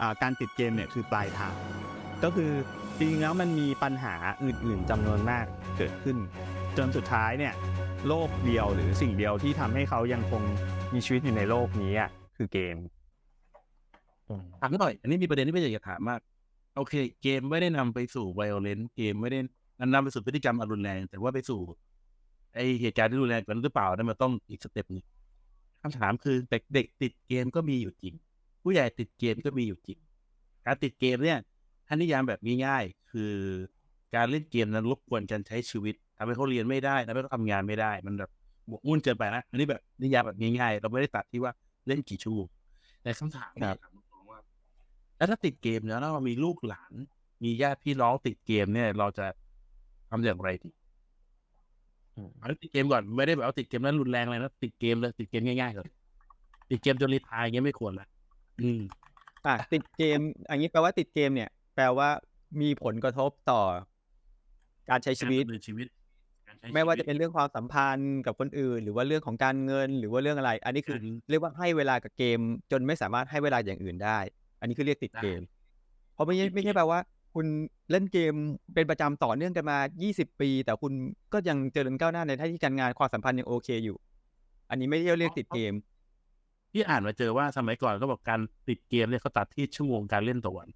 อ่าการติดเกมเนี่ยคือปลายทางก็คือจริงๆแล้วมันมีปัญหาอื่นๆจำนวนมากเกิดขึ้น จนสุดท้ายเนี่ยโลกเดียวหรือสิ่งเดียวที่ทำให้เขายังคงมีชีวิตอยู่ในโลกนี้อะคือเกมถามหน่อย อันนี้มีประเด็นที่ไม่อยากจะถามมาก โอเค เกมไม่ได้นำไปสู่ violence เกมไม่ได้นำไปสู่พฤติกรรมอรุนแรง แต่ว่าไปสู่ ไอเหตุการณ์ที่รุนแรงกว่านั้นหรือเปล่านั่นมันต้องอีกสเต็ปหนึงคำถามคือเด็กเด็กติดเกมก็มีอยู่จริง ผู้ใหญ่ติดเกมก็มีอยู่จริง การติดเกมเนี่ยท่านนิยามแบบง่ายๆ คือการเล่นเกมนั้นรบกวนการใช้ชีวิตทำให้เขาเรียนไม่ได้ทำให้เขาทำงานไม่ได้ มันแบบหมกมุ่นเกินไปนะอันนี้แบบนิยามแบบง่ายๆ เราไม่ได้ตัดที่ว่าเล่นกี่ชั่วโมงแต่คำถามเนี่ยถามตรงๆว่า แล้วถ้าติดเกมแล้วเรามีลูกหลาน มีญาติพี่น้องติดเกมเนี่ย เราจะทำอย่างไรดีอืมเอาติดเกมก่อนไม่ได้แบบเอาติดเกมนั้นรุนแรงเลยนะติดเกมเลยติดเกมง่ายๆเลยติดเกมจนรีไทายอย่างเงี้ยไม่ควรละ อืมอะติดเกม อันนี้แปลว่าติดเกมเนี่ย แปลว่ามีผลกระทบต่อ การใช้ชีวิต การดำเนินชีวิตการใช้ไม่ว่าชีจะเป็นเรื่องความสัมพันธ์กับคนอื่น หรือว่าเรื่องของการเงิน หรือว่าเรื่องอะไร อันนี้คืออืมเรียกว่าให้เวลากับเกม จนไม่สามารถให้เวลาอย่างอื่นได้ อันนี้คือเรียกติดได้เกม เพราะไม่ใช่ติดเกมไม่ใช่แปลว่า คุณเล่นเกมเป็นประจำต่อเนื่องกันมา 20 ปี แต่คุณก็ยังเจริญก้าวหน้าในหน้าที่การงานความสัมพันธ์ยังโอเคอยู่ อันนี้ไม่ได้เรียกติดเกม ที่อ่านมาเจอว่าสมัยก่อนเขาบอกการติดเกมเนี่ยเขาตัดที่ชั่วโมงการเล่นต่อวัน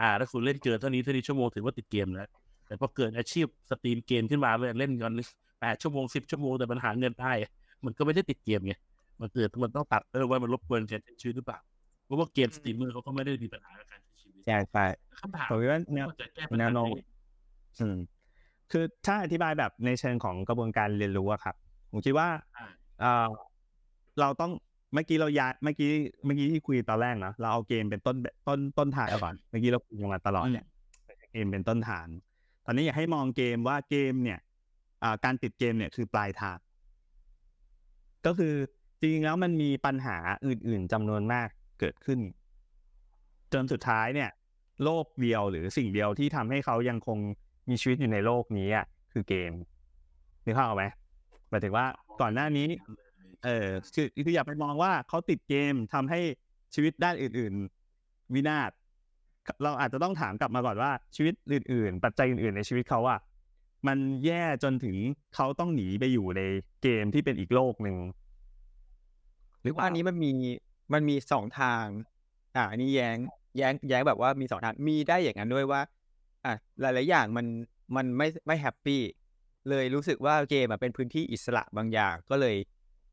อ่าถ้าคุณเล่นเกินเท่านี้เท่านี้ชั่วโมงถือว่าติดเกมแล้วแต่พอเกิดอาชีพสตรีมเกมขึ้นมาเลยเล่นกันแปดชั่วโมงสิบชั่วโมงแต่มันหาเงินได้มันก็ไม่ได้ติดเกมไงมันเกิดมันต้องตัดเออว่ามันรบกวนการใช้ชีวิตหรือเปล่าเพราะว่าเกมสตรีมเมอร์เขาก็ไม่ได้มีปัญหากับการใช้ชีวิตใช่ใช่คำถามผมคิดว่าแนวจะแก้ปัญแนหาวโน้มได้ไงอืมคือถ้าอธิบายแบบในเชิงของกระบวนการเรียนรู้อะครับ ผมคิดว่าอ่าเอ่อเราต้อง เมื่อกี้เราย้ายเมื่อกี้เมื่อกี้ที่คุยตอนแรกนะเราเอาเกมเป็นต้นต้นต้นทางก่อนเมื่อกี้เราคุยกันมาตลอดเนี่ยเกมเป็นต้นทางตอนนี้อยากให้มองเกมว่าเกมเนี่ยอ่าการติดเกมเนี่ยคือปลายทาง ก็คือจริงๆแล้วมันมีปัญหาอื่น ๆจำนวนมากเกิดขึ้น จนสุดท้ายเนี่ย โลกเดียวหรือสิ่งเดียวที่ทำให้เขายังคงมีชีวิตอยู่ในโลกนี้อะคือเกมนึกภาพออกไหมหมายถึงว่าก่อนหน้านี้ เออคือคืออย่าไปมองว่าเขาติดเกมทำให้ชีวิตด้านอื่น ๆ วินาศเราอาจจะต้องถามกลับมาก่อนว่าชีวิตอื่น ๆ ปัจจัยอื่น ๆ ในชีวิตเขาอะมันแย่จนถึงเขาต้องหนีไปอยู่ในเกมที่เป็นอีกโลกหนึ่งหรือว่าอันนี้มันมีมันมีสองทาง อ่าอันนี้แย้งแย้งแย้งแบบว่ามีสองทางมีได้อย่างนั้นด้วยว่า อะหลาย ๆ อย่างมันมันไม่ไม่แฮปปี้เลยรู้สึกว่าเกมเป็นพื้นที่อิสระบางอย่างก็เลย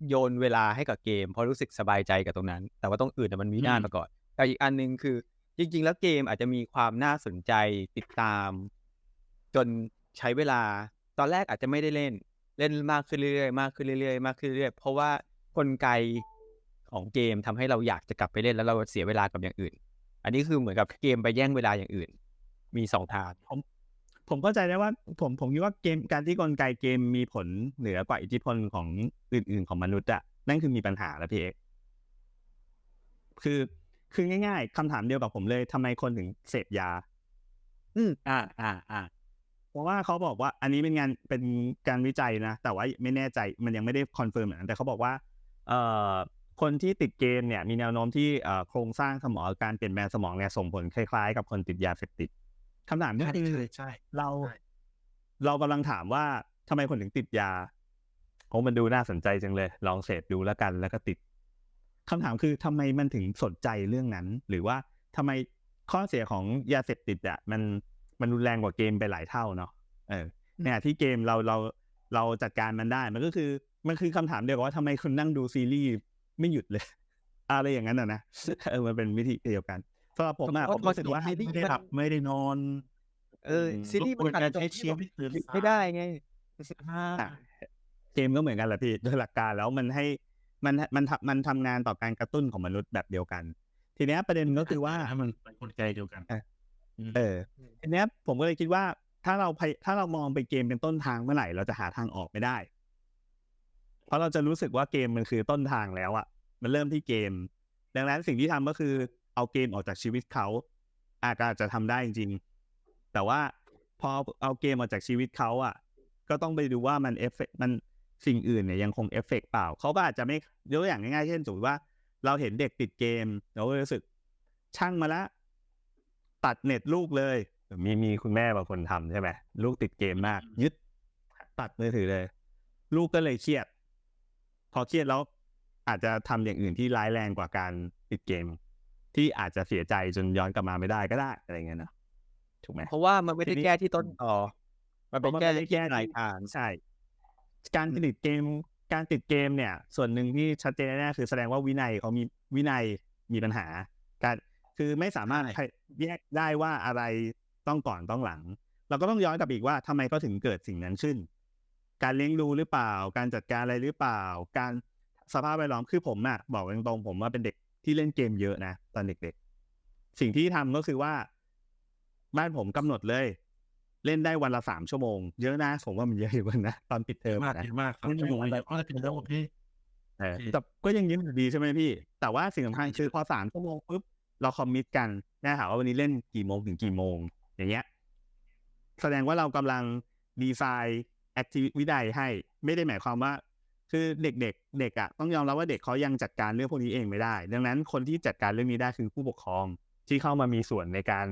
โยนเวลาให้กับเกม เพราะรู้สึกสบายใจกับตรงนั้น แต่ว่าตรงอื่นอะมันมีหน้าอืมมาก่อนแต่อีกอันหนึงคือ จริง ๆ แล้วเกมอาจจะมีความน่าสนใจติดตาม จนใช้เวลา ตอนแรกอาจจะไม่ได้เล่น เล่นมากขึ้นเรื่อยๆมากขึ้นเรื่อยๆมากขึ้นเรื่อยๆเพราะว่ากลไกของเกมทำให้เราอยากจะกลับไปเล่นแล้วเราเสียเวลากับอย่างอื่น อันนี้คือเหมือนกับเกมไปแย่งเวลาอย่างอื่น มีสองทาง ผมผมเข้าใจได้ว่าผมผมคิดว่าเกมการที่กลไกเกมมีผลเหนือกว่าอิทธิพลของอื่น ๆ ของมนุษย์อะนั่นคือมีปัญหาแล้วพี่เอกคือคือง่ายๆคำถามเดียวกับผมเลยทำไมคนถึงเสพยา อืมอ่าอ่าอ่าเพราะว่าเขาบอกว่า อันนี้เป็นงานเป็นการวิจัยนะ แต่ว่าไม่แน่ใจมันยังไม่ได้คอนเฟิร์มเหมือนกันแต่เขาบอกว่า เอ่อคนที่ติดเกมเนี่ย มีแนวโน้มที่เอ่อโครงสร้างสมองการเปลี่ยนแปลงสมองเนี่ยส่งผลคล้ายๆ กับคนติดยาเสพติด คำถามก็ใช่คือใช่ใช่เราใช่เรากำลังถามว่าทำไมคนถึงติดยาโอ้มันดูน่าสนใจจังเลย ลองเสพดูแล้วกัน แล้วก็ติดคำถามคือทำไมมันถึงสนใจเรื่องนั้น หรือว่าทำไมข้อเสียของยาเสพติดอะมันมันรุนแรงกว่าเกมไปหลายเท่าเนาะเออเนี่ยที่เกมเราเราเราจัดการมันได้ มันก็คือมันคือคำถามเดียวกับว่าทำไมคุณนั่งดูซีรีส์ไม่หยุดเลย อะไรอย่างนั้นอะนะเออมันเป็นวิธีเดียวกัน สำหรับผมอะเพผราะมรู้สึกว่าซีรีส์ไม่ได้หลับไม่ได้นอน เออซีรีส์รบกวนตัดการจบใช้ชีวิตตื่นหยุดสายไม่ได้ไงอะเกมก็เหมือนกันแหละพี่โดยหลักการแล้วมันให้มันมันทำมันทำงานต่อการกระตุ้นของมนุษย์แบบเดียวกัน ทีเนี้ยประเด็นก็คือว่าให้มันเป็นกลไกเดียวกันเออเออทีเนี้ยผมก็เลยคิดว่า ถ้าเราพยถ้าเรามองไปเกมเป็นต้นทางเมื่อไหร่เราจะหาทางออกไม่ได้ เพราะเราจะรู้สึกว่าเกมมันคือต้นทางแล้วอะมันเริ่มที่เกม ดังนั้นสิ่งที่ทำก็คือ เอาเกมออกจากชีวิตเขาอาจจะอาจจะทำได้จริงๆ แต่ว่าพอเอาเกมออกจากชีวิตเขาอะก็ต้องไปดูว่ามันเอฟเฟกมันสิ่งอื่นเนี่ยยังคงเอฟเฟกเปล่า เขาก็อาจจะไม่ยกตัวอย่างง่ายๆ เช่นสมมติว่าเราเห็นเด็กติดเกม เราก็รู้สึกช่างมาละ ตัดเน็ตลูกเลย มีมีคุณแม่บางคนทำใช่ไหมลูกติดเกมมาก ยึด ตัดมือถือเลย ลูกก็เลยเครียด พอเครียดแล้วอาจจะทำอย่างอื่นที่ร้ายแรงกว่าการติดเกม ที่อาจจะเสียใจจนย้อนกลับมาไม่ได้ก็ได้อะไรเงี้ยนะถูกไหมเพราะว่ามันไม่ได้ทีนี้แก้ที่ต้นตอมันเป็นเพราะมันแก้ไม่ได้ที่แก้ปลายที่ทางใช่ การติดเกม การติดเกมเนี่ย ส่วนหนึ่งที่ชัดเจนแน่ๆคือแสดงว่าวินัยเขามีวินัยมีปัญหา การคือไม่สามารถใช่แยกได้ว่าอะไรต้องก่อนต้องหลัง เราก็ต้องย้อนกลับอีกว่าทำไมก็ถึงเกิดสิ่งนั้นขึ้น การเลี้ยงดูหรือเปล่า การจัดการอะไรหรือเปล่า การสภาพแวดล้อมคือผมอะบอกตรงๆผมว่าเป็นเด็ก ที่เล่นเกมเยอะนะตอนเด็กๆ สิ่งที่ทำก็คือว่า บ้านผมกำหนดเลย เล่นได้วันละสามชั่วโมง เยอะนะผมว่ามันเยอะอยู่นะตอนปิดเทอมมากนะเยอะมากครับไม่มีชั่วโมงอะไรละอ๋อเป็นแล้วโอเคเออโอเคแต่ก็ยังยิ้มอยู่ดีใช่ไหมพี่ แต่ว่าสิ่งสำคัญคือพอสามชั่วโมงปุ๊บเราคอมมิตกันแน่ถามว่าวันนี้เล่นกี่โมงถึงกี่โมง อย่างเงี้ย แสดงว่าเรากำลังดีไซน์แอคทิวิตี้ให้ ไม่ได้หมายความว่า คือเด็กๆเด็กอะต้องยอมรับว่าเด็กเขายังจัดการเรื่องพวกนี้เองไม่ได้ ดังนั้นคนที่จัดการเรื่องนี้ได้คือผู้ปกครองที่เข้ามามีส่วนในการ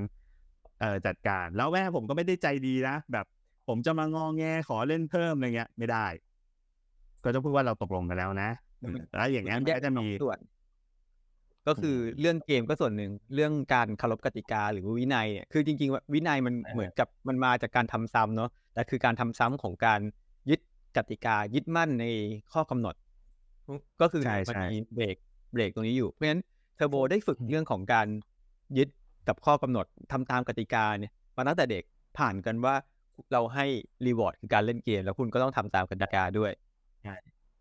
เอ่อจัดการ แล้วแม่ผมก็ไม่ได้ใจดีนะแบบผมจะมางอแงขอเล่นเพิ่มอะไรเงี้ยไม่ได้ ก็จะพูดว่าเราตกลงกันแล้วนะแล้วอย่างเงี้ยมันก็จะมีส่วน ก็คือเรื่องเกมก็ส่วนหนึ่งเรื่องการเคารพกติกาหรือว่าวินัยเนี่ยคือจริง ๆว่าวินัยมันเออเหมือนกับมันมาจากการทำซ้ำเนาะแต่คือการทำซ้ำของการยึด กติกายึดมั่นในข้อกำหนด ก็คือใช่มันใช่มีเบรกเบรกตรงนี้อยู่ เพราะฉะนั้นเทอร์โบได้ฝึกเรื่องของการยึดกับข้อกำหนดทำตามกติกาเนี่ยมาตั้งแต่เด็กผ่านกันว่าเราให้รีวอร์ดคือการเล่นเกม แล้วคุณก็ต้องทำตามกติกาด้วยใช่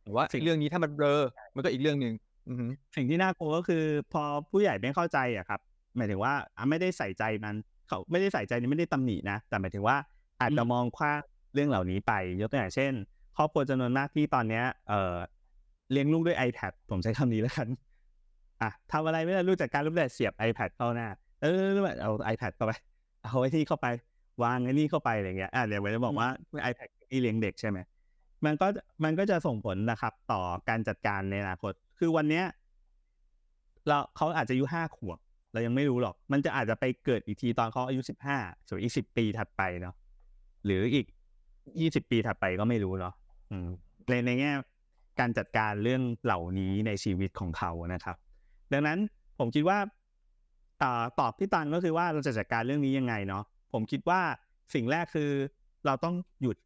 แต่ว่าเรื่องนี้ถ้ามันเบลอมันก็อีกเรื่องหนึ่งอือฮึสิ่งที่น่ากลัวก็คือ พอผู้ใหญ่ไม่เข้าใจอะครับหมายถึงว่าอะไม่ได้ใส่ใจมันเขาไม่ได้ใส่ใจนี่ไม่ได้ตำหนินะแต่หมายถึงว่าอาจจะมองข้ามเรื่องเหล่านี้ไป ยกตัวอย่างเช่น ครอบครัวจำนวนมากที่ตอนเนี้ยเอ่อเลี้ยงลูกด้วย iPad ผมใช้คำนี้แล้วกันอะทำอะไรไม่ได้ลูกจัดการลูกได้เสียบ iPad เข้าหน้า เออเอา iPad เข้าไป เอาไอ้ที่เข้าไป วางไอ้นี่เข้าไปอะไรเงี้ยอะเดี๋ยวผมจะบอกว่า iPad ที่เลี้ยงเด็กใช่ไหมมันก็มันก็จะส่งผลนะครับ ต่อการจัดการในอนาคต คือวันเนี้ยเราเขาอาจจะอายุห้าขวบเรายังไม่รู้หรอก มันจะอาจจะไปเกิดอีกทีตอนเขาอายุสิบห้าส่วนอีกสิบปีถัดไปเนาะหรืออีกยี่สิบปีถัดไปก็ไม่รู้เนาะอืม ในในแง่การจัดการเรื่องเหล่านี้ในชีวิตของเขานะครับ ดังนั้นผมคิดว่าอ่าตอบที่ตันก็คือว่าเราจะจัดการเรื่องนี้ยังไงเนาะผมคิดว่าสิ่งแรกคือเราต้องหยุด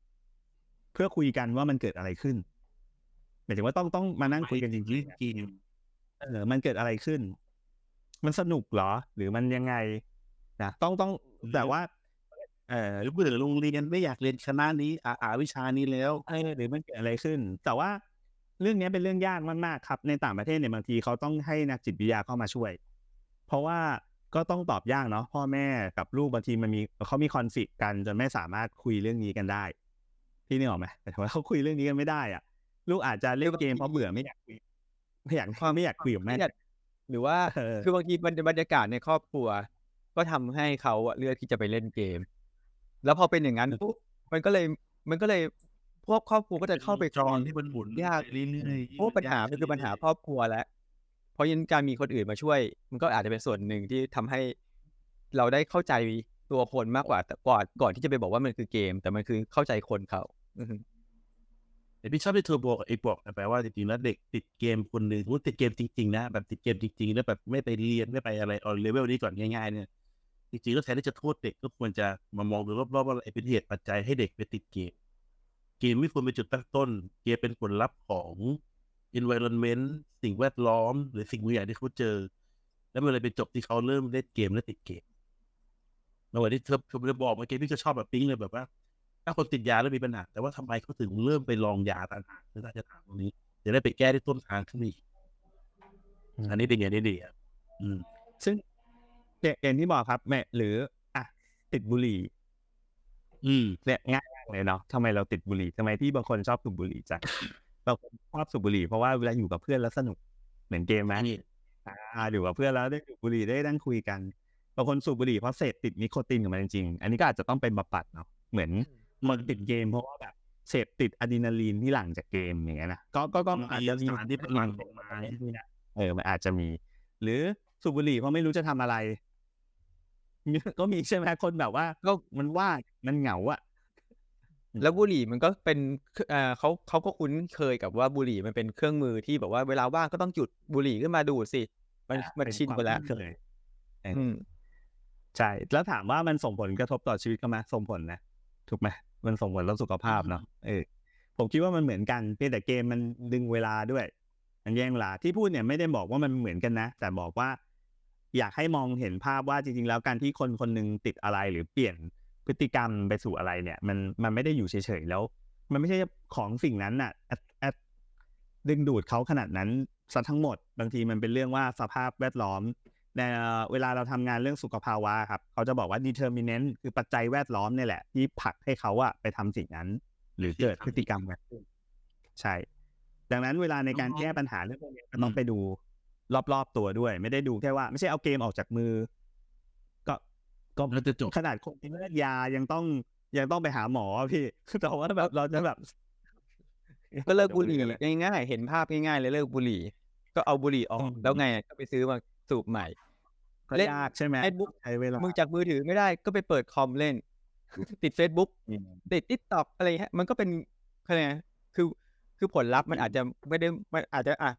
เพื่อคุยกันว่ามันเกิดอะไรขึ้นหมายถึงว่าต้องต้องมานั่งคุยกันจริงเล่นเกมๆเออมันเกิดอะไรขึ้น มันสนุกเหรอ หรือมันยังไงนะต้องต้องแต่ว่า เออหรือเบื่อโรงเรียนไม่อยากเรียนคณะนี้อ่าอ่าวิชานี้แล้วเออหรือมันเกิดอะไรขึ้น แต่ว่าเรื่องนี้เป็นเรื่องยากมากๆครับ ในต่างประเทศเนี่ยบางทีเขาต้องให้นักจิตวิทยาเข้ามาช่วย เพราะว่าก็ต้องตอบยากเนาะพ่อแม่กับลูกบางทีมันมีเขามีคอนฟ lict กันจนไม่สามารถคุยเรื่องนี้กันได้พี่นึกออกไหมแต่ว่าเขาคุยเรื่องนี้กันไม่ได้อะ ลูกอาจจะเล่นเกมเพราะเบื่อไม่อยากคุยไม่อยากไม่อยากคุยกับแม่เครียดหรือว่าเออคือบางทีบรรบรรยากาศในครอบครัว ก็ทำให้เขาอะเลือกที่จะไปเล่นเกม แล้วพอเป็นอย่างนั้นปุ๊บมันก็เลยมันก็เลยพวกครอบครัวก็จะเข้าไปจอนที่มันหมุนยากเรื่อยๆเพราะว่าปัญหามันคือปัญหาครอบครัวแล้วเพราะยันการมีคนอื่นมาช่วย มันก็อาจจะเป็นส่วนหนึ่งที่ทำให้เราได้เข้าใจตัวคนมากกว่าแต่ก่อนก่อนที่จะไปบอกว่ามันคือเกม แต่มันคือเข้าใจคนเขาอือฮึแต่พี่ชอบที่เธอบอกกับไอ้บอกนะแปลว่าจริงๆแล้วเด็กติดเกมคนหนึ่งสมมติติดเกมจริงๆนะแบบติดเกมจริงๆแล้วแบบไม่ไปเรียนไม่ไปอะไรออนเลเวลนี้ก่อนง่ายๆเนี่ย จริงๆแล้วแทนที่จะโทษเด็กก็ควรจะมามองดูรอบๆว่าอะไรเป็นเหตุปัจจัยให้เด็กไปติดเกม เกมไม่ควรเป็นจุดตั้งต้น เกมเป็นผลลัพธ์ของ environment สิ่งแวดล้อม หรือสิ่งบางอย่างที่เขาเจอ แล้วมันเลยไปจบที่เขาเริ่มเล่นเกมและติดเกมในวันที่เธอเธอจะบอกเมื่อกี้พี่ก็ชอบแบบปิ๊งเลยแบบว่า ถ้าคนติดยาแล้วมีปัญหาแต่ว่าทำไมเขาถึงเริ่มไปลองยาต่างหากน่าจะถามตรงนี้จะได้ไปแก้ที่ต้นทางขึ้นมาอีกอันนี้ดีอันนี้ดีอะอืมซึ่งเนี่ย อย่างที่บอกครับแม่หรืออะติดบุหรี่ อืมเนี่ยง่ายมากเลยเนาะทำไมเราติดบุหรี่ทำไมที่บางคนชอบสูบบุหรี่จังเราชอบสูบบุหรี่เพราะว่าเวลาอยู่กับเพื่อนแล้วสนุกเหมือนเกมไหมนี่อ่าอยู่กับเพื่อนแล้วได้สูบบุหรี่ได้นั่งคุยกันบางคนสูบบุหรี่เพราะเสพติดนิโคตินของมันจริงๆอันนี้ก็อาจจะต้องเป็นบำบัดเนาะเหมือนมันติดเกมเพราะว่าแบบเสพติดอะดรีนาลีนที่หลั่งจากเกมอย่างเงี้ยนะก็ก็ก็อาจจะมีสารที่เป็นหลังออกมาเออมันอาจจะมี หรือสูบบุหรี่เพราะไม่รู้จะทำอะไร ก็มีใช่ไหมคนแบบว่าก็มันว่างมันเหงาอะแล้วบุหรี่มันก็เป็นเอ่อเขาเขาก็คุ้นเคยกับว่าบุหรี่มันเป็นเครื่องมือที่แบบว่าเวลาว่างก็ต้องจุดบุหรี่ขึ้นมาดูดสิ มันอะมันเป็นชินความไปแล้วคุ้นเคยเอออืมใช่ แล้วถามว่ามันส่งผลกระทบต่อชีวิตเขาไหมส่งผลนะถูกไหมมันส่งผลต่อสุขภาพเนาะเออผมคิดว่ามันเหมือนกันเพียงแต่เกมมันดึงเวลาด้วย มันแย่งเวลาที่พูดเนี่ยไม่ได้บอกว่ามันเหมือนกันนะ แต่บอกว่า อยากให้มองเห็นภาพว่าจริงๆ แล้วการที่คนคนหนึ่งติดอะไรหรือเปลี่ยนพฤติกรรมไปสู่อะไรเนี่ย มันมันไม่ได้อยู่เฉยๆแล้ว มันไม่ใช่ของสิ่งนั้นน่ะแอดแอดดึงดูดเขาขนาดนั้นซะทั้งหมด บางทีมันเป็นเรื่องว่าสภาพแวดล้อมในเวลาเราทำงานเรื่องสุขภาวะครับเขาจะบอกว่า determinant คือปัจจัยแวดล้อมเนี่ยแหละ ที่ผลักให้เขาอะไปทำสิ่งนั้น หรือเกิดพฤติกรรมแบบนั้นใช่ ดังนั้นเวลาในการอ๋อแก้ปัญหาเรื่องพวกนี้ก็ต้องอืมไปดู รอบๆตัวด้วย ไม่ได้ดูแค่ว่า ไม่ใช่เอาเกมออกจากมือ ก็ก็แล้วจะจบขนาดคนที่เลิกยายังต้องยังต้องไปหาหมอพี่แต่ว่าแบบเราจะแบบก็เลิกบุหรี่ง่ายๆเห็นภาพง่ายๆเลยเลิกบุหรี่ ก็เอาบุหรี่ออกอืมแล้วไงอะก็ไปซื้อมาสูบใหม่ก็เล่นยากใช่ไหมเฟซบุ๊กใช้เวลามือจากมือถือไม่ได้ก็ไปเปิดคอมเล่น ติด Facebook อืมติดทิกตอกอะไรฮะ มันก็เป็นอะไรนะคือ คือผลลัพธ์มันอาจจะไม่ได้มันอาจจะอะ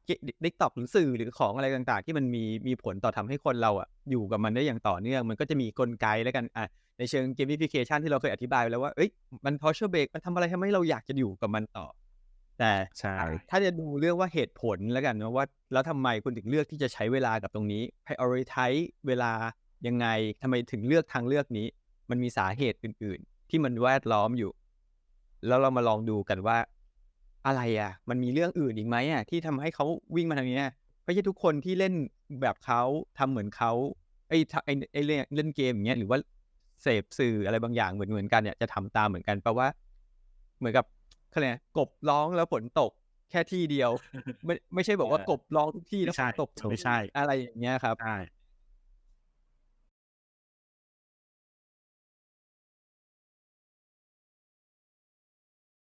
ทิกตอกหรือสื่อหรือของอะไรต่างๆ ที่มันมีมีผลต่อทำให้คนเราอะอยู่กับมันได้อย่างต่อเนื่อง มันก็จะมีกลไกแล้วกันอะในเชิงเกม i ิฟิเคชันที่เราเคยอธิบายไปแล้วว่าเอ้ยมันพอชเบรกมันทำอะไรทำให้เราอยากจะอยู่กับมันต่อ แต่ใช่ถ้าจะดูเรื่องว่าเหตุผลแล้วกันนะว่า แล้วทำไมคุณถึงเลือกที่จะใช้เวลากับตรงนี้ prioritize เวลายังไงทำไมถึงเลือกทางเลือกนี้ มันมีสาเหตุอื่น ๆ ที่มันแวดล้อมอยู่ แล้วเรามาลองดูกันว่า อะไรอะ มันมีเรื่องอื่นอีกไหมอะที่ทำให้เขาวิ่งมาทางเนี้ยไม่ใช่ทุกคนที่เล่นแบบเขาทำเหมือนเขาไอ้ทำไอ้ไอ้เล่นเล่นเกมอย่างเงี้ยหรือว่าเสพสื่ออะไรบางอย่างเหมือนเหมือนกันเนี่ยจะทำตามเหมือนกันแปลว่า เหมือนกับเขาเรียกอะไรกบร้องแล้วฝนตกแค่ที่เดียว ไม่ไม่ใช่บอกว่าเออกบร้องทุกที่แล้วไม่ฝใช่นตกทุกไม่ใช่อะไรอย่างเงี้ยครับ ใช่